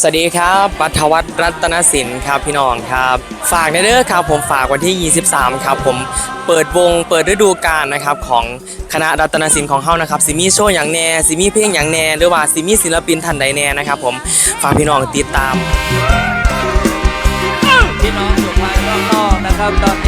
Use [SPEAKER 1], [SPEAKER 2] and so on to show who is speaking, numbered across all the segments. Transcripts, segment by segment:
[SPEAKER 1] สวัสดีครับปัทวัฒน์รัตนสินครับพี่น้องครับ ฝากในเด้อครับผมฝากวันที่ 23 ครับผมเปิดวงเปิดฤดูกาลนะครับของคณะรัตนสินของเฮานะครับสิมีโชว์อย่างแน่สิมีเพลงอย่างแน่หรือว่าสิมีศิลปินท่านใดแน่นะครับผมฝากพี่น้องติดตาม
[SPEAKER 2] พี่น้องอยู่ภายนอกนะครับตอนนี้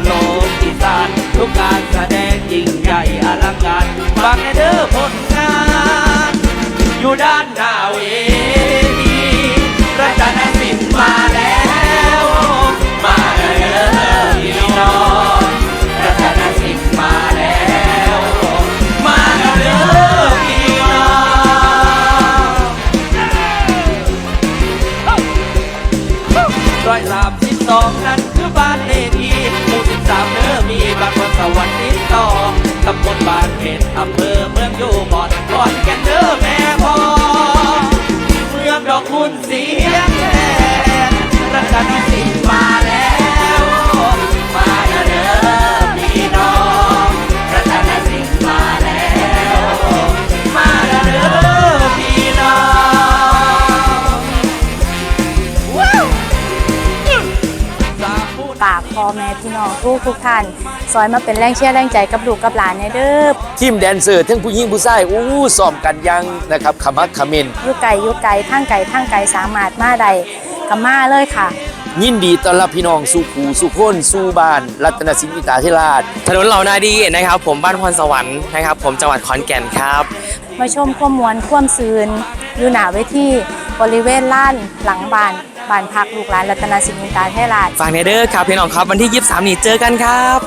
[SPEAKER 2] สุดยอดตลกอีสานทุกการแสดงยิ่งใหญ่อลังการฝากให้เด้อผลงาน อยู่ด้านหน้าเวทีรัตนสินมาแล้ว มาแล้วพี่น้องรัตนสินมาแล้ว มาแล้วพี่น้องร้อยสามสิบสองนั่นคือบ้านเลขที่
[SPEAKER 3] ฝากพ่อแม่พี่น้องทุกทุกๆท่านซอยมาเป็นแรงเชียร์แรงใจกับลูกกับหลานในเด้อ
[SPEAKER 4] ทีมแดนเซอร์ทั้งผู้หญิงผู้ชายอู้ซ้อมกันอยังนะครับขมักเขม้น
[SPEAKER 3] อยุไก่ยุไก่ทางไก่ทางไก่สามารถมาใดกับมาเลยค่ะ
[SPEAKER 4] ยินดีต้อนรับพี่น้องสู่ขู่สู่คนสู่บ้าน รัตนสินวิตาธิราช
[SPEAKER 1] ถนนเหล่านาดีนะครับ ผมบ้านพรสวรรค์นะครับ ผมจังหวัดขอนแก่นครับ
[SPEAKER 3] มาชมความมวลความซืนอยู่หนาเวทีบริเวณล้านหลังบ้าน บ้านพักลูกหลานรัตนสินินตาเทราช
[SPEAKER 1] ฝากในเด้อครับพี่น้องครับวันที่ 23 นี้เจอกันครับ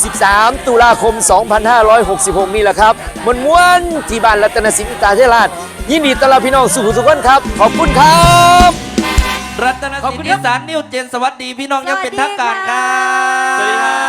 [SPEAKER 4] 23 ตุลาคม 2566 นี่แหละครับมวนม้วนๆที่บ้านรัตนสินวิตาธิราชยินดีต้อนรับพี่น้องสู่ขู่สู่คนครับ ขอบคุณครับ
[SPEAKER 2] รัตนสินอีสานนิวเจนสวัสดีพี่น้องอยังเป็นทางการครับ
[SPEAKER 1] สวัสดีครับ